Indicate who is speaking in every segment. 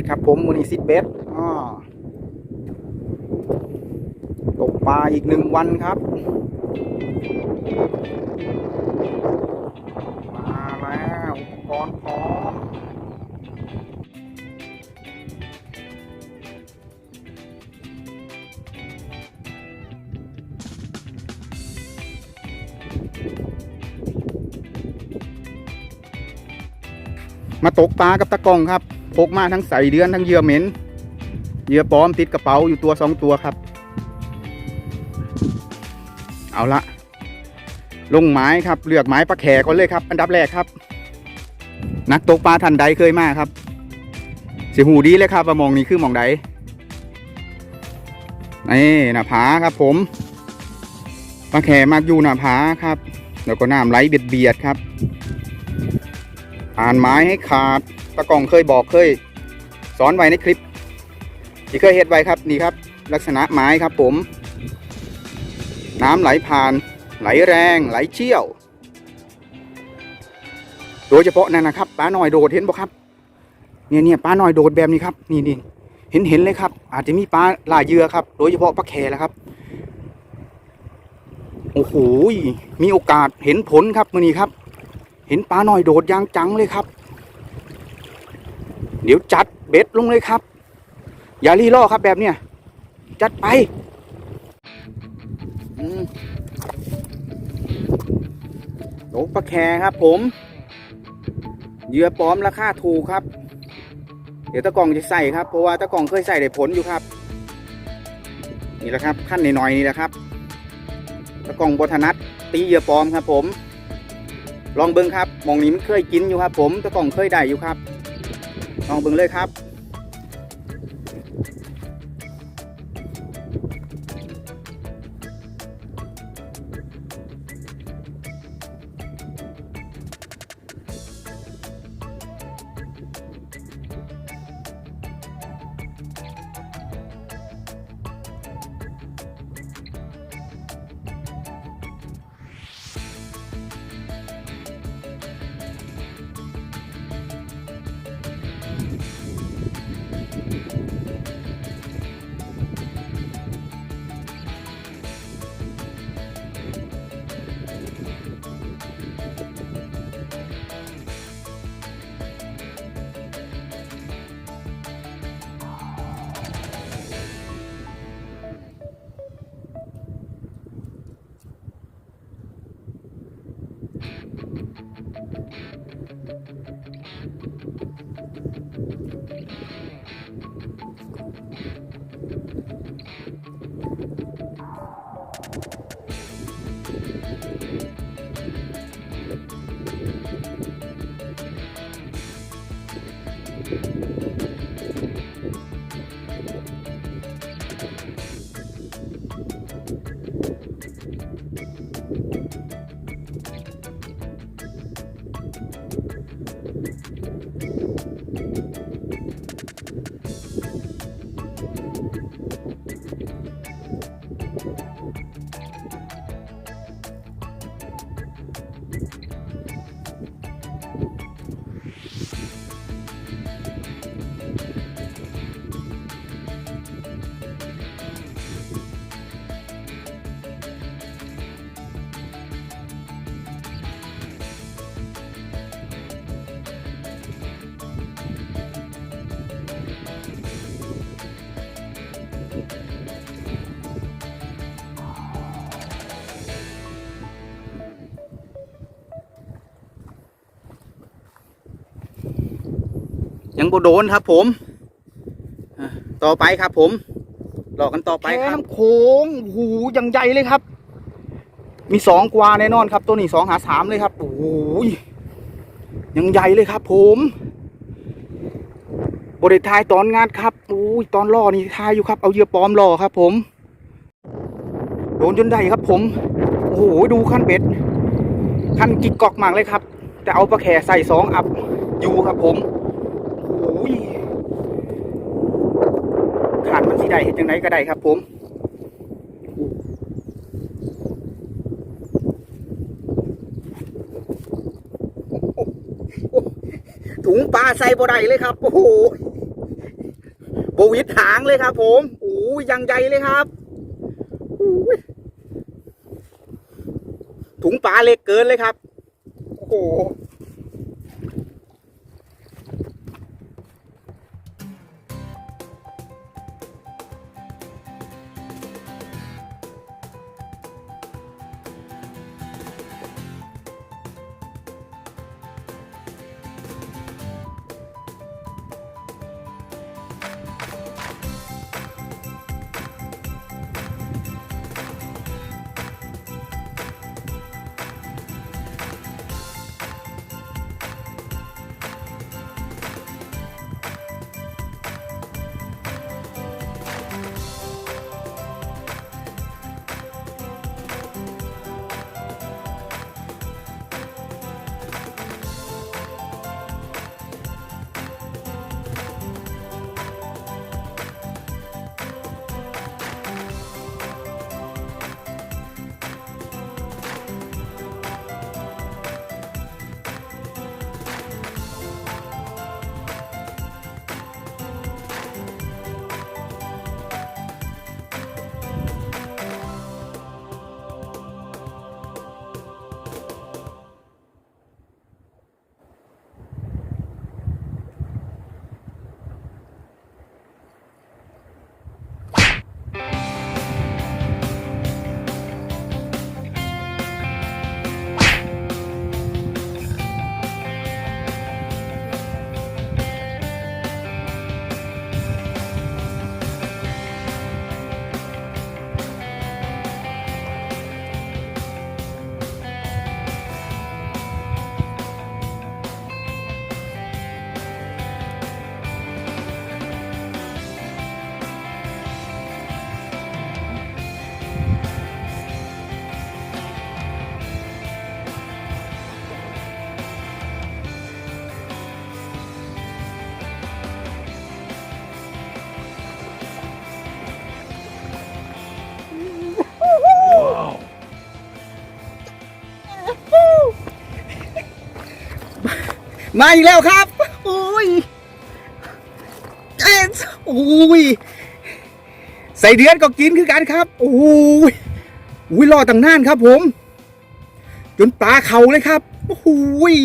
Speaker 1: ็ดครับผมมือนี้สิบเบ็ดตกปลาอีกหนึ่งวันครับ มาแล้วอุปกรณ์พร้อมมาตกปลากับตะกองครับ พกมาทั้งใส่เดือนทั้งเหยื่อเหม็นเหยื่อปลอมติดกระเป๋าอยู่ตัวสองตัวครับ เอาละลงไม้ครับเลือกไม้ปลาแขก่อนเลยครับ อันดับแรกครับ นักตกปลาทันใดเคยมาครับสิหูดีเลยครับว่ามองนี้คือมองใดนี่หน้าผาครับ ผมปลาแขมากอยู่หน้าผาครับ แล้วก็น้ำไหลเบียดเบียดๆครับอ่านไม้ให้ขาด ตะกองเคยบอกเคย สอนไว้ในคลิป ที่เคยเฮ็ดไว้ครับนี่ครับ ลักษณะไม้ครับผม น้ำไหลผ่าน ไหลแรง ไหลเชี่ยว โดยเฉพาะนั่นนะครับปลาหน่อยโดดเห็นบ่ครับเนี่ยเนี่ยปลาหน่อยโดดแบบนี้ครับนี่นี่เห็นเห็นเลยครับ อาจจะมีปลาล่าเหยื่อครับ โดยเฉพาะปลาแคแหละครับโอ้โหมีโอกาสเห็นผลครับมื่อนี้ครับ เห็นปลาหน่อยโดดยางจังเลยครับ เดี๋ยวจัดเบ็ดลงเลยครับ อย่ารีล่อครับแบบเนี้ยจัดไปอืมโตกปลาแคครับผมเหยื่อปลอมราคาถูกครับ เดี๋ยวตะกองจะใส่ครับเพราะว่าตะกองเคยใส่ได้ผลอยู่ครับ นี่แหละครับขั้นหน่อยๆนี่แหละครับ ตะกองบทนัดตีเหยื่อปลอมครับ ผม ลองเบิ้งครับมองนี้มันเคยกินอยู่ครับ ผมตะกองเคยได้อยู่ครับ ลองเบิ่งเลยครับ Thank you. ยังบ่โดนครับ ผมต่อไปครับผมรอกกันต่อไปครับน้ำโขงโอ้โหยังใหญ่เลยครับ มีสองกว่าแน่นอนครับ ตัวนี้สองหาสามเลยครับโอ้โหยังใหญ่เลยครับ ผมบริทายตอนงานครับโอ้ยตอนล่อนี่ทายอยู่ครับ เอาเหยื่อปลอมล่อครับ ผม โดนจนได้ครับ ผม โอ้โหดูขั้นเบ็ดขั้นกิกกอกมากเลยครับ แต่เอาปลาแข่ใส่สองอับอยู่ครับผม โอ้ย ขาดมันสิได้เห็นจังไดก็ได้ครับผมถุงปลาใส่บ่ได้เลยครับ โอ้โหบวิดหางเลยครับ ผมโอ้ยยังใหญ่เลยครับถุงปลาเล็กเกินเลยครับ โอ้โห มาอีกแล้วครับ โอ้ยเอ็นโอ้ยใส่เดือนก็กินคือกันครับ โอ้ยอุ้ยรอตั้งนานครับผม จนปลาเขาเลยครับ โอ้ย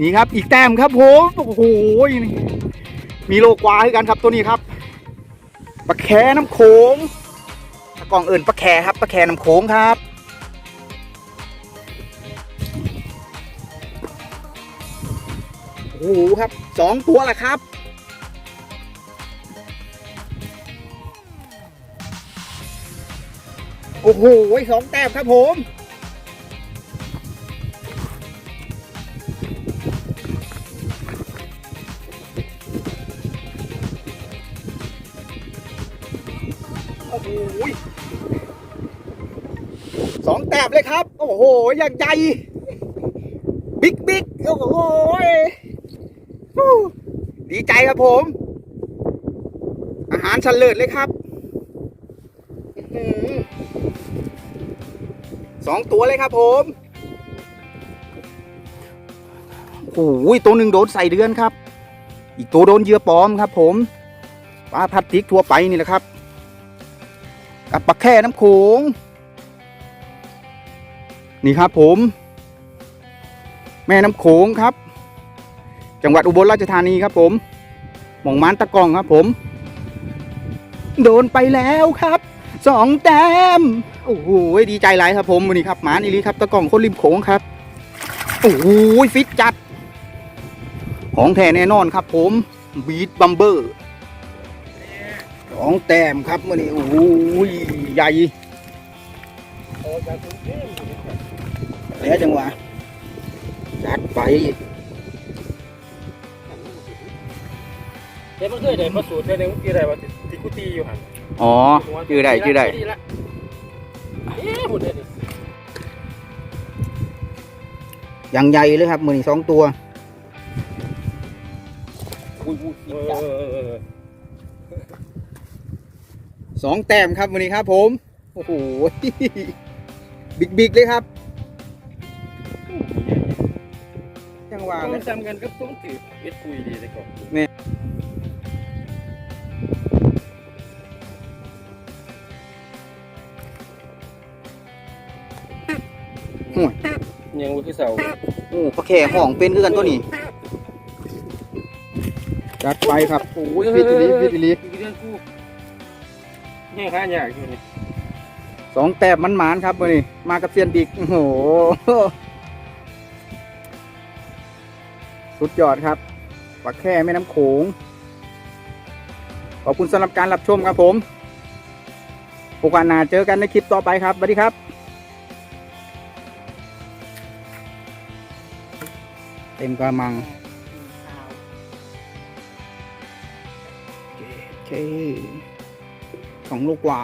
Speaker 1: นี่ครับอีกแต้มครับผม โอ้โหนี่มีโลกว่าให้กันครับตัวนี้ครับ ปลาแคน้ำโขงตะกล่องอื่นปลาแคครับปลาแคน้ำโขงครับ โอ้โหครับสองตัวแหละครับโอ้โหสองแต้มครับผม โอ้โหอย่างใหญ่บิ๊กบิ๊กโอ้โหดีใจครับผม อาหารเฉลิดเลยครับสองตัวเลยครับผมโอ้โหตัวหนึ่งโดนใส่เดือนครับ อีกตัวโดนเยื่อปลอมครับผมปลาพลาสติกทั่วไปนี่แหละครับกับปลาแค่น้ำโขง นี่ครับผม แม่น้ำโขงครับ จังหวัดอุบลราชธานีครับ ผมหม่องมันตะกองครับ ผม โดนไปแล้วครับสองแต้มโอ้โหดีใจหลายครับผมวันนี้ครับหมานอีหลีครับตะกองคนริมโขงครับโอ้โหฟิตจัด ของแท้แน่นอนครับ ผมบีทบัมเบอร์สองแต้มครับมื่อนี้โอ้โหใหญ่ แล้วจังหวะจัดไป
Speaker 2: เดี๋ยวมันเคยได้มาสูตรในหนึ่งที่ไรว่าติกุตีอยู่หัน
Speaker 1: อ๋อชื่อได้ชื่อได้
Speaker 2: ละเอ๊ะหมดเลยนี่
Speaker 1: ยังใหญ่เลยครับมื่อนี้สองตัว
Speaker 2: เออเออเออเออ
Speaker 1: สองแต้มครับมื่อนี้ครับผม โอ้โห บิ๊กบิ๊กเลยครับ ยังว่า
Speaker 2: มั
Speaker 1: เลย
Speaker 2: นซ้ำกันกับต้องถือเอ็ดคุยดีแต่ก่อน
Speaker 1: ห่วย
Speaker 2: ยังบ่คือเสา
Speaker 1: โอ้ปลาแข่ห้องเป็นคือกันตัวนี้จัดไปครับโอ้ยฟิตอีหลีฟิตอีหลี
Speaker 2: เรื่องกูแห้งค้ายากอยู่นี่
Speaker 1: สองแต้มมันหมานครับวันนี้มากับเซียนดิกโอ้โห สุดยอดครับปลาแค่แม่น้ำโขง ขอบคุณสำหรับการรับชมครับผมโอกาสหน้าเจอกันในคลิปต่อไปครับสวัสดีครับ เต็มกระมังโอเคสองลูกกว่า